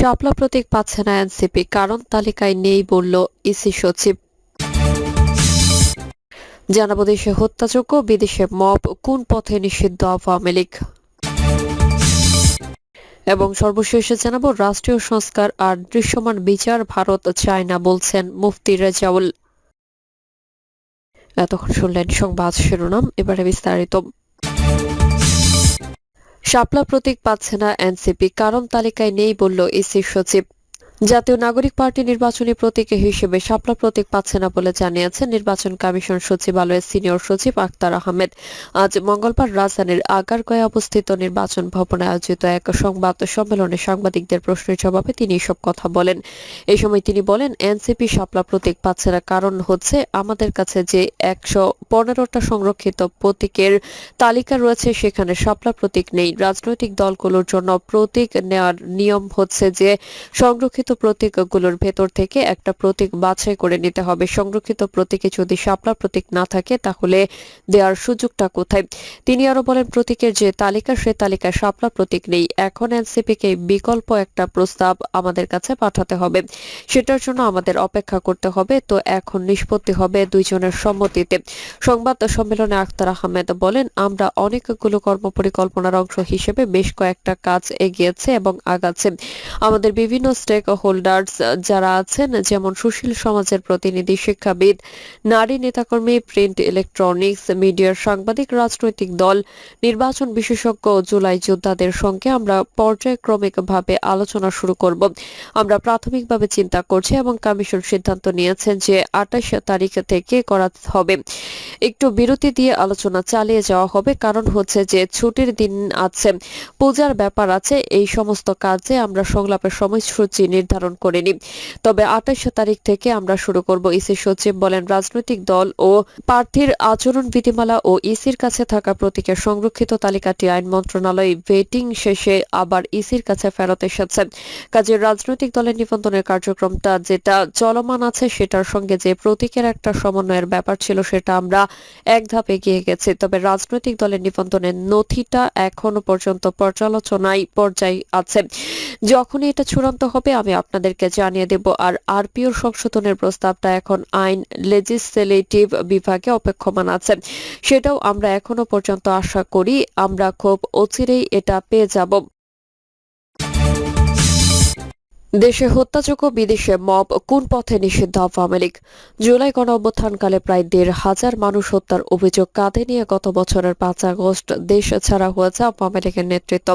শাপলা প্রতীক পাচ্ছে না এনসিপি, কারণ তালিকায় নেই বলল ইসি সচিব। জানাব দেশে হত্যাযোগ্য, বিদেশে মব, কোন পথে নিষিদ্ধ আওয়ামী লীগ? এবং সর্বশেষে জানাব, রাষ্ট্রীয় সংস্কার আর দৃশ্যমান বিচার, ভারত চায় না বলছেন মুফতি রেজাউল। এতক্ষণ শুনলেন সংবাদ শিরোনাম, এবারে বিস্তারিত। শাপলা প্রতীক পাচ্ছে না এনসিপি কারণ তালিকায় নেই বলল ইসির সচিব। জাতীয় নাগরিক পার্টি নির্বাচনী প্রতীক হিসেবে শাপলা প্রতীক পাচ্ছে না বলে জানিয়েছেন নির্বাচন কমিশন সচিবালয়ের সিনিয়র সচিব আক্তার আহমেদ। আজ মঙ্গলবার রাজধানীর আগারগাঁয়ে অবস্থিত নির্বাচন ভবনে আয়োজিত এক সংবাদ সম্মেলনে সাংবাদিকদের প্রশ্নের জবাবে তিনি এসব কথা বলেন। এই সময় তিনি বলেন, এনসিপি শাপলা প্রতীক পাচ্ছে না। কারণ হচ্ছে, আমাদের কাছে যে একশো পনেরোটা সংরক্ষিত প্রতীকের তালিকা রয়েছে, সেখানে শাপলা প্রতীক নেই। রাজনৈতিক দলগুলোর জন্য প্রতীক নেওয়ার নিয়ম হচ্ছে যে সংরক্ষিত প্রতীকগুলোর ভেতর থেকে একটা প্রতীক বাছাই করে নিতে হবে। সংরক্ষিত প্রতীকে যদি শাপলা প্রতীক না থাকে, তাহলে দেওয়ার সুযোগটা কোথায়? তিনি আরও বলেন, প্রতীকের যে তালিকা, সে তালিকায় শাপলা প্রতীক নেই। এখন এনসিপি কে বিকল্প একটা প্রস্তাব আমাদের কাছে পাঠাতে হবে। সেটার জন্য আমাদের অপেক্ষা করতে হবে। তো এখন নিষ্পত্তি হবে দুইজনের সম্মতিতে। সংবাদ সম্মেলনে আখতার আহমেদ বলেন, আমরা অনেকগুলো কর্মপরিকল্পনার অংশ হিসেবে বেশ কয়েকটা কাজ এগিয়েছে এবং আগাচ্ছে। আমাদের বিভিন্ন স্টেক হোল্ডার্স যারা আছেন, যেমন সুশীল সমাজের প্রতিনিধি, শিক্ষাবিদ, নারী নেতাকর্মী প্রিন্ট ইলেকট্রনিক্স মিডিয়ার সাংবাদিক, রাজনৈতিক দল, নির্বাচন বিশেষজ্ঞ জুলাই যোদ্ধাদের সঙ্গে আমরা পর্যায়ক্রমিকভাবে আলোচনা শুরু করব। আমরা প্রাথমিকভাবে চিন্তা করছি এবং কমিশন সিদ্ধান্ত নিয়েছেন যে আঠাশ তারিখ থেকে করা হবে। একটু বিরতি দিয়ে আলোচনা চালিয়ে যাওয়া হবে, কারণ হচ্ছে যে ছুটির দিন আছে, পূজার ব্যাপার আছে, এই সমস্ত কাজে আমরা সংলাপের সময়সূচি নির্ধারণ করিনি তবে আঠাশ তারিখ থেকে আমরা শুরু করব ইসি সচিব বলেন, রাজনৈতিক দল ও প্রার্থীর আচরণ বিধিমালা ও ইসির কাছে থাকা প্রতীকের সংরক্ষিত তালিকাটি আইন মন্ত্রণালয় ভেটিং শেষে আবার ইসির কাছে ফেরত এসেছে। কাজে রাজনৈতিক দলের নিবন্ধনের কার্যক্রমটা যেটা চলমান আছে, সেটার সঙ্গে যে প্রতীকের একটা সমন্বয়ের ব্যাপার ছিল, সেটা আমরা এক ধাপ এগিয়ে গেছি। তবে রাজনৈতিক দলের নিবন্ধনের নথিটা এখনও পর্যন্ত পর্যালোচনায় পর্যায়ে আছে। যখনই এটা চূড়ান্ত হবে, আমি আপনাদেরকে জানিয়ে দেব, আর আরপিওর সংশোধনের প্রস্তাবটা এখন আইন লেজিসলেটিভ বিভাগে অপেক্ষমান আছে। সেটাও আমরা এখনও পর্যন্ত আশা করি, আমরা খুব অচিরেই এটা পেয়ে যাব। দেশে হত্যাযোগ্য বিদেশে মব কোন পথে নিষিদ্ধ আওয়ামী লীগ? জুলাই গণ অভ্যুত্থানকালে প্রায় দেড় হাজার মানুষ হত্যার অভিযোগ কাঁধে নিয়ে গত বছরের পাঁচ আগস্ট দেশ ছাড়া হয়েছে আওয়ামী লীগের নেতৃত্ব।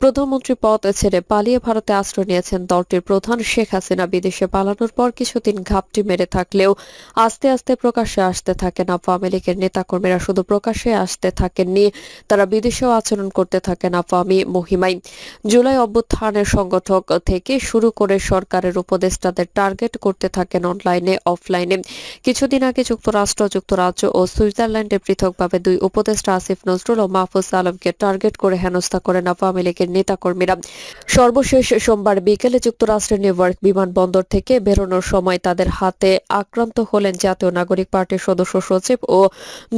প্রধানমন্ত্রী পদ ছেড়ে পালিয়ে ভারতে আশ্রয় নিয়েছেন দলটির প্রধান শেখ হাসিনা। বিদেশে পালানোর পর কিছুদিন ঘাপটি মেরে থাকলেও আস্তে আস্তে প্রকাশ্যে আসতে থাকেন আওয়ামী লীগের নেতাকর্মীরা। শুধু প্রকাশ্যে আসতে থাকেননি, তারা বিদেশেও আচরণ করতে থাকেন আওয়ামী মহিমাই জুলাই অভ্যুত্থানের সংগঠক থেকে শুরু করে সরকারের উপদেষ্টাদের টার্গেট করতে থাকেন অনলাইনে, অফলাইনে। কিছুদিন আগে যুক্তরাষ্ট্র, যুক্তরাজ্য ও সুইজারল্যান্ডে পৃথকভাবে দুই উপদেষ্টা আসিফ নজরুল ও মাহফুজ আলমকে টার্গেট করে হেনস্থা করেন আওয়ামী লীগের নেতাকর্মীরা। সর্বশেষ সোমবার বিকেলে যুক্তরাষ্ট্রের নিউইয়র্ক বিমানবন্দর থেকে বেরোনোর সময় তাদের হাতে আক্রান্ত হলেন জাতীয় নাগরিক পার্টির সদস্য সচিব ও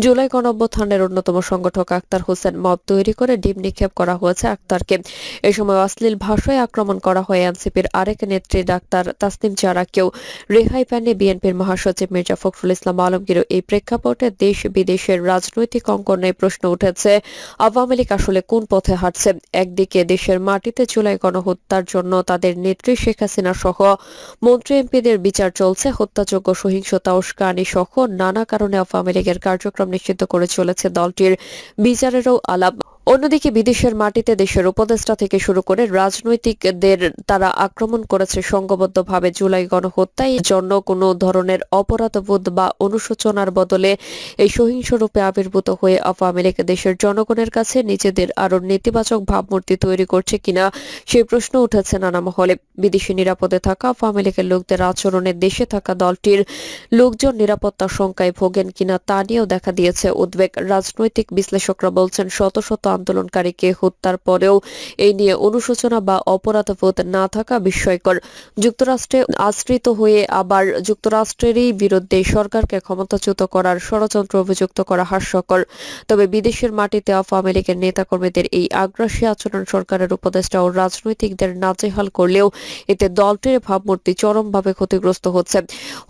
জুলাই গণঅভ্যুত্থানের অন্যতম সংগঠক আক্তার হোসেন মব তৈরি করে ডিম নিক্ষেপ করা হয়েছে আক্তারকে। এ সময় অশ্লীল ভাষায় আক্রমণ করা হয় এনসিপির আরেক নেত্রী ডাক্তার তাসনিম জারাকেও রেহাই প্যানে বিএনপির মহাসচিব মির্জা ফখরুল ইসলাম আলমগীরও এই প্রেক্ষাপটে দেশ বিদেশের রাজনৈতিক অঙ্গনে প্রশ্ন উঠেছে, আওয়ামী লীগ আসলে কোন পথে হাঁটছে? একদিকে দেশের মাটিতে জুলাই গণহত্যার জন্য তাদের নেত্রী শেখ হাসিনা সহ মন্ত্রী এমপিদের বিচার চলছে, হত্যাযোগ্য সহিংসতা উস্কানি সহ নানা কারণে আওয়ামী লীগের কার্যক্রম নিষিদ্ধ করে চলেছে দলটির বিচারেরও আলাপ। অন্যদিকে বিদেশের মাটিতে দেশের উপদেষ্টা থেকে শুরু করে রাজনৈতিকদের তারা আক্রমণ করেছে সংঘবদ্ধভাবে জুলাই গণহত্যায়। জন্য কোনো ধরনের অপরাধবোধ বা অনুশোচনার বদলে এই সহিংস রূপে আবির্ভূত হয়ে আওয়ামী লীগ দেশের জনগণের কাছে নিজেদের আরও নেতিবাচক ভাবমূর্তি তৈরি করছে কিনা সেই প্রশ্ন উঠেছে নানা মহলে। বিদেশি নিরাপদে থাকা আওয়ামী লীগের লোকদের আচরণে দেশে থাকা দলটির লোকজন নিরাপত্তা শঙ্কায় ভোগেন কিনা তা নিয়েও দেখা দিয়েছে উদ্বেগ। রাজনৈতিক বিশ্লেষকরা বলছেন, শত শত আন্দোলনকারীকে হত্যার পরেও এই নিয়ে অনুশোচনা বা অপরাধবোধ না থাকা বিস্ময়কর। যুক্তরাষ্ট্রে আশ্রিত হয়ে আবার যুক্তরাষ্ট্রেরই বিরুদ্ধে সরকারকে ক্ষমতাচ্যুত করার ষড়যন্ত্র অভিযুক্ত করা হাস্যকর। তবে বিদেশের মাটিতে আওয়ামী লীগের নেতাকর্মীদের এই আগ্রাসী আচরণ সরকারের উপদেষ্টা ও রাজনৈতিকদের নাজেহাল করলেও এতে দলটির ভাবমূর্তি চরমভাবে ক্ষতিগ্রস্ত হচ্ছে।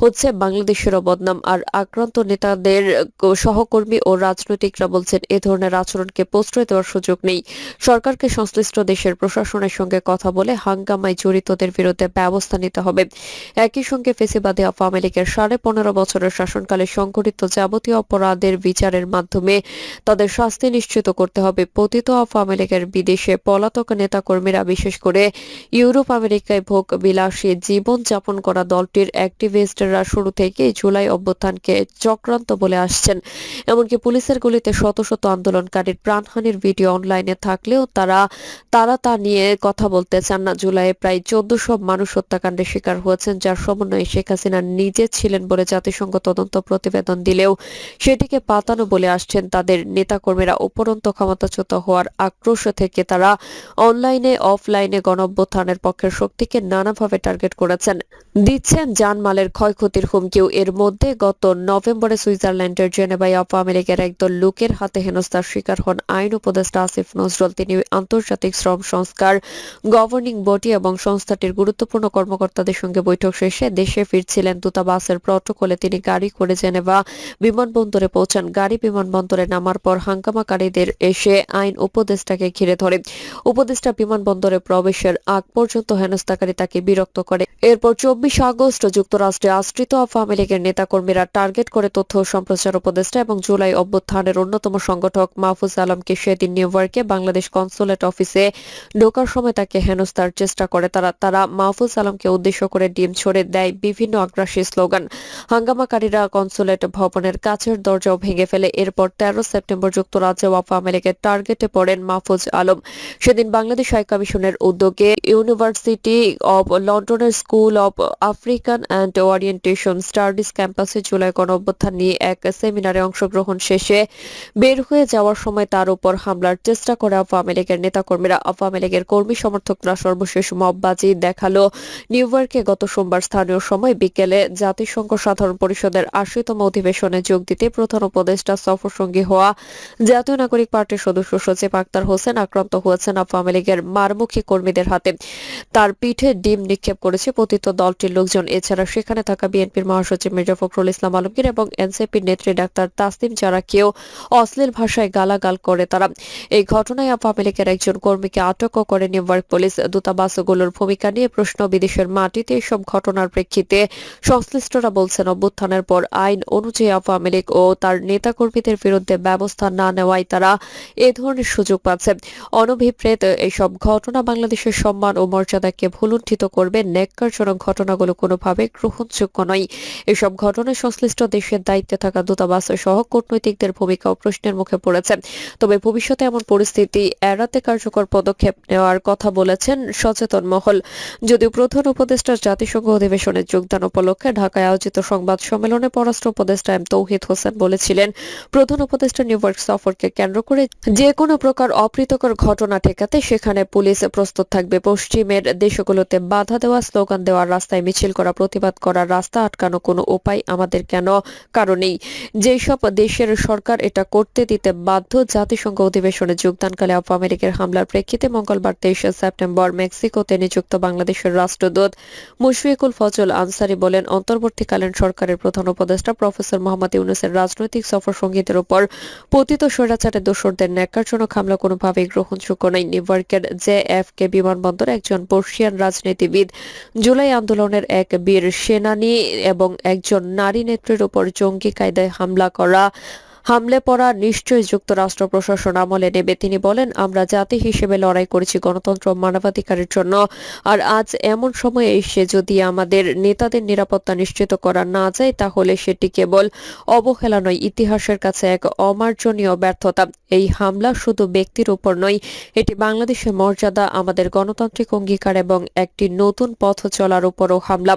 হচ্ছে বাংলাদেশেরও বদনাম আর আক্রান্ত নেতাদের সহকর্মী ও রাজনৈতিকরা বলছেন, এ ধরনের আচরণকে প্রশ্রয় দেওয়ার সুযোগ নেই। সরকারকে সংশ্লিষ্ট দেশের প্রশাসনের সঙ্গে কথা বলে হাঙ্গামায় জড়িতদের বিরুদ্ধে ব্যবস্থা নিতে হবে। একই সঙ্গে ফেসিবাদী আওয়ামী লীগের সাড়ে পনেরো বছরের শাসনকালে সংঘটিত যাবতীয় অপরাধের বিচারের মাধ্যমে তাদের শাস্তি নিশ্চিত করতে হবে। পতিত আওয়ামী লীগের বিদেশে পলাতক নেতাকর্মীরা, বিশেষ করে ইউরোপ আমেরিকায় ভোগ বিলাসী জীবন যাপন করা দলটির অ্যাক্টিভিস্টরা শুরু থেকে জুলাই অভ্যুত্থানকে চক্রান্ত বলে আসছেন। এমনকি পুলিশের গুলিতে শত শত আন্দোলনকারীর প্রাণহানির ভিডিও অনলাইনে থাকলেও তারা তারা তা নিয়ে কথা বলতে চান না। জুলাইয়ে প্রায় চোদ্দশো মানুষ হত্যাকাণ্ডের শিকার হয়েছেন, যার সমন্বয়ে শেখ হাসিনা নিজে ছিলেন বলে জাতিসংঘ তদন্ত প্রতিবেদন দিলেও সেটিকে পাতানো বলে আসছেন তাদের নেতাকর্মীরা। উপরন্ত ক্ষমতাচ্যুত হওয়ার আক্রোশ থেকে তারা অনলাইনে, অফলাইনে গণঅভ্যুত্থানের পক্ষের শক্তিকে নানাভাবে টার্গেট করেছেন। দিচ্ছেন জানমালের ক্ষয়ক্ষতির হুমকিও। এর মধ্যে গত নভেম্বরে সুইজারল্যান্ডের জেনেভায় আওয়ামী লীগের একদল লোকের হাতে হেনস্থার শিকার হন আইন উপদেষ্টা আসিফ নজরুল, তিনি আন্তর্জাতিক শ্রম সংস্কার, গভর্নিং বডি এবং সংস্থাটির গুরুত্বপূর্ণ কর্মকর্তাদের সঙ্গে বৈঠক শেষে দেশে ফিরছিলেন দূতাবাসের প্রটোকলে। তিনি গাড়ি করে জেনেভা বিমানবন্দরে পৌঁছান। গাড়ি বিমানবন্দরে নামার পর হাঙ্গামাকারীদের এসে আইন উপদেষ্টাকে ঘিরে ধরে। উপদেষ্টা বিমানবন্দরে প্রবেশের আগ পর্যন্ত হেনস্থাকারী তাকে বিরক্ত করে। এরপর চব্বিশ আগস্ট যুক্তরাষ্ট্রে আশ্রিত আওয়ামী লীগের নেতাকর্মীরা টার্গেট করে তথ্য সম্প্রচার উপদেষ্টা এবং জুলাই অভ্যুত্থানের অন্যতম সংগঠক মাহফুজ আলমকে সেদিন নিউ ইয়র্কে বাংলাদেশ কনসুলেট অফিসে ঢোকার সময় তাকে হেনস্থার চেষ্টা করে। তারা তারা মাহফুজ আলমকে উদ্দেশ্য করে ডিম ছড়ে দেয় বিভিন্ন আগ্রাসী স্লোগান। হাঙ্গামাকারীরা কনসুলেট ভবনের কাছের দরজাও ভেঙে ফেলে। এরপর তেরো সেপ্টেম্বর যুক্তরাজ্যে আওয়ামী লীগের টার্গেটে পড়েন মাহফুজ আলম। সেদিন বাংলাদেশ হাই কমিশনের উদ্যোগে ইউনিভার্সিটি অব লন্ডনের school of African and orientation studies ক্যাম্পাসে জুলাই গণ গণঅভ্যুত্থান নিয়ে এক সেমিনারে অংশগ্রহণ শেষে বের হয়ে যাওয়ার সময় তার উপর হামলার চেষ্টা করে আওয়ামী লীগের নেতাকর্মীরা। আওয়ামী লীগের কর্মী সমর্থকরা সর্বশেষ মববাজি দেখাল। নিউ ইয়র্কে গত সোমবার স্থানীয় সময় বিকেলে জাতিসংঘ সাধারণ পরিষদের আশিতম অধিবেশনে যোগ দিতে প্রধান উপদেষ্টা সফরসঙ্গী হওয়া জাতীয় নাগরিক পার্টির সদস্য সচিব আক্তার হোসেন আক্রান্ত হয়েছেন আওয়ামী লীগের মারমুখী কর্মীদের হাতে। তার পিঠে ডিম নিক্ষেপ করেছে পতিত দলটির লোকজন। এছাড়া সেখানে থাকা বিএনপির মহাসচিব মির্জা ফখরুল ইসলাম আলমগীর এবং এনসিপির নেত্রী ডাক্তার তাসলিম কেউ অশ্লীল ভাষায় গালাগাল করে তারা। এই ঘটনায় আওয়ামী একজন কর্মীকে আটকও করে নিউ ইয়র্ক পুলিশ দূতাবাসগুলোর ভূমিকা নিয়ে প্রশ্ন বিদেশের মাটিতে এসব ঘটনার প্রেক্ষিতে সংশ্লিষ্টরা বলছেন, অভ্যুত্থানের পর আইন অনুযায়ী আওয়ামী লীগ ও তার নেতাকর্মীদের বিরুদ্ধে ব্যবস্থা না নেওয়ায় তারা এ ধরনের সুযোগ পাচ্ছে। অনভিপ্রেত এইসব ঘটনা বাংলাদেশের সম্মান ও মর্যাদাকে ভুলুণ্ঠিত করবে, ন্যাক্কারজনক ঘটনাগুলো কোনোভাবে গ্রহণযোগ্য নয়। এসব ঘটনায় সংশ্লিষ্ট দেশের দায়িত্বে থাকা দূতাবাস সহ কূটনৈতিকদের ভূমিকাও প্রশ্নের মুখে পড়েছে। তবে ভবিষ্যতে এমন পরিস্থিতি এড়াতে কার্যকর পদক্ষেপ নেওয়ার কথা বলেছেন সচেতন মহল। যদিও প্রধান উপদেষ্টা জাতিসংঘ অধিবেশনে যোগদান উপলক্ষে ঢাকায় আয়োজিত সংবাদ সম্মেলনে পররাষ্ট্র উপদেষ্টা এম তৌহিদ হোসেন বলেছিলেন, প্রধান উপদেষ্টা নিউ ইয়র্ক সফরকে কেন্দ্র করে যে কোনো প্রকার অপ্রীতকর ঘটনা ঠেকাতে সেখানে পুলিশ প্রস্তুত থাকবে। পশ্চিমের দেশগুলোতে বাধা দেওয়া, স্লোগান দেওয়ার রাস্তায় মিছিল করা, প্রতিবাদ করার রাস্তা আটকানো কোনো উপায় আমাদের কেন? কারণেই যেসব দেশের সরকার এটা করতে দিতে বাধ্য, জাতিসংঘ অধিবেশনে যোগদানকালে আওয়ামী লীগের হামলার প্রেক্ষিতে মঙ্গলবার তেইশে সেপ্টেম্বর মেক্সিকোতে নিযুক্ত বাংলাদেশের রাষ্ট্রদূত মুশফিকুল ফজল আনসারি বলেন, অন্তর্বর্তীকালীন সরকারের প্রধান উপদেষ্টা প্রফেসর মোহাম্মদ ইউনুসের রাজনৈতিক সফর সঙ্গীতের উপর পতিত স্বৈরাচারের দোসরদের ন্যাক্কারজনক হামলা কোনোভাবেই গ্রহণযোগ্য নয় নিউইয়র্কের জে এফ কে বিমানবন্দর একজন পর্শিয়ান রাজনীতিবিদ জুলাই আন্দোলনের এক বীর সেনানী এবং একজন নারী নেত্রীর উপর জঙ্গি কায়দায় হামলা করা হামলে পড়া নিশ্চয়ই যুক্তরাষ্ট্র প্রশাসন আমলে নেবে। তিনি বলেন, আমরা জাতি হিসেবে লড়াই করেছি গণতন্ত্র মানবাধিকারের জন্য। আর আজ এমন সময়ে এসে যদি আমাদের নেতাদের নিরাপত্তা নিশ্চিত করা না যায়, তাহলে সেটি কেবল অবহেলা নয়, ইতিহাসের কাছে এক অমার্জনীয় ব্যর্থতা। এই হামলা শুধু ব্যক্তির উপর নয়, এটি বাংলাদেশের মর্যাদা, আমাদের গণতান্ত্রিক অঙ্গীকার এবং একটি নতুন পথ চলার উপরও হামলা।